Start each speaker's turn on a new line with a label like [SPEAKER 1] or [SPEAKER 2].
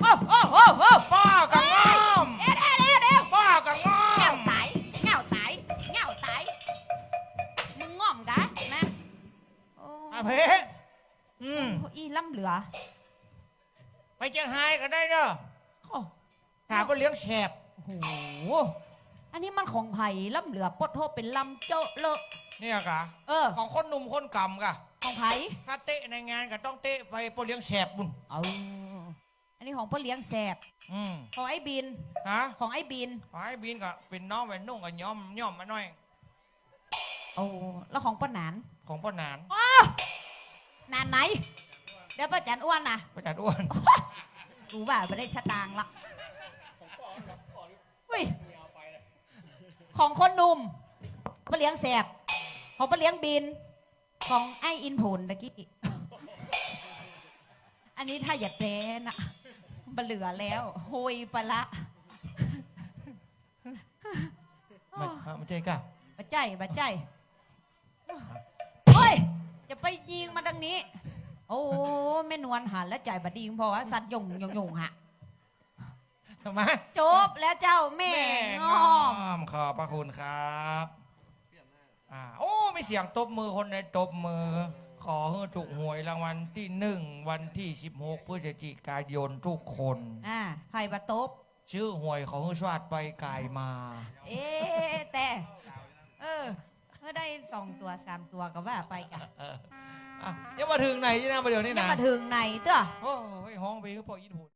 [SPEAKER 1] โอ้โอ้โอ้โอ้
[SPEAKER 2] ป้ากังงอม
[SPEAKER 1] เดี๋ยวเดี๋ยวเดี๋ยวเดว
[SPEAKER 2] ป้ากังงอ
[SPEAKER 1] เงามตายเงาตายเงาตายมึงง่อมกะนะโอ้
[SPEAKER 2] อาเพอืม
[SPEAKER 1] โอ้อีล่ำเหลือ
[SPEAKER 2] ไปเจียงไฮ้ก็ได้เด้อ
[SPEAKER 1] โอ้
[SPEAKER 2] ถามว่าเลี้ยงแฉบ
[SPEAKER 1] โหอันนี้มันของไผ่ล่ำเหลือปดโทเป็นลำเจอะเลอะ
[SPEAKER 2] เนี่ยกะ
[SPEAKER 1] เออ
[SPEAKER 2] ของคนหนุ่มคนกำกะ
[SPEAKER 1] ของไผ่
[SPEAKER 2] ถ้าเตะในงานก็ต้องเตะไปพวกเลี้ยงแฉบบุญ
[SPEAKER 1] เอา ของพ่อเลี้ยงแสบ
[SPEAKER 2] อืม
[SPEAKER 1] ของไอ้บิน
[SPEAKER 2] ฮะ
[SPEAKER 1] ของไอ้บิน
[SPEAKER 2] ขอให้บินก็เป็นน้องเป็นนุ่งกับย้อมย้อมมาหน่อย
[SPEAKER 1] โอ้แล้วของป้าหนาน
[SPEAKER 2] ของพ่อหนาน
[SPEAKER 1] นานไหน เดี๋ยวป้าจันอ้วนนะ
[SPEAKER 2] ประจัดอ้วน
[SPEAKER 1] รู้ว่าไม่ได้ชะตางค์ละอุ้ยของคนหนุ่มป้าเลี้ยงแสบของป้าเลี้ยงบิน ของไอ้อินผลตะกี้ อันนี้ถ้าอย่าแพ้นะ มันเหลือแล้วโฮยปะละ
[SPEAKER 2] ไม่ไม่ใช่กะ
[SPEAKER 1] บาใจบาใจเฮ้ยจะไปยิงมาดังนี้ โอ้แม่นวลหันแล้วใจบดีเพราะว่าสัตว์ยงยงยงฮะ
[SPEAKER 2] ทำไม
[SPEAKER 1] จบแล้วเจ้าแม่งอม
[SPEAKER 2] มขอบพระคุณครับอ่าโอ้มีเสียงตบมือคนในตบมือ ขอให้ถูกหวยรางวัลที่หนึ่งวันที่ 16พฤศจิกายนทุกคน
[SPEAKER 1] อ่าไผ่บะตบ
[SPEAKER 2] ชื่อหวยของสวัสดไปกายมา
[SPEAKER 1] เอ๊ะแต่ เออเมื่อได้สองตัวสามตัวก็ว่าไปกัน
[SPEAKER 2] อะยังมาถึงไหนใช่ไหมประเดี๋ยวนี้
[SPEAKER 1] ยัง
[SPEAKER 2] นะ
[SPEAKER 1] มาถึงไหนเต้อ
[SPEAKER 2] โอ้ยห้องไปคือพอยินหู